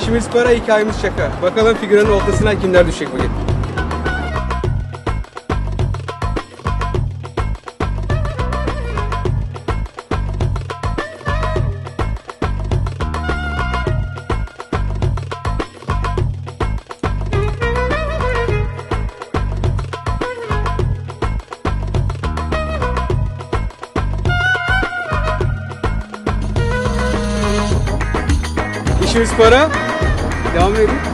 İşimiz para, hikayemiz şaka. Bakalım figürün ortasına kimler düşecek bugün. İşimiz para. Devam edin.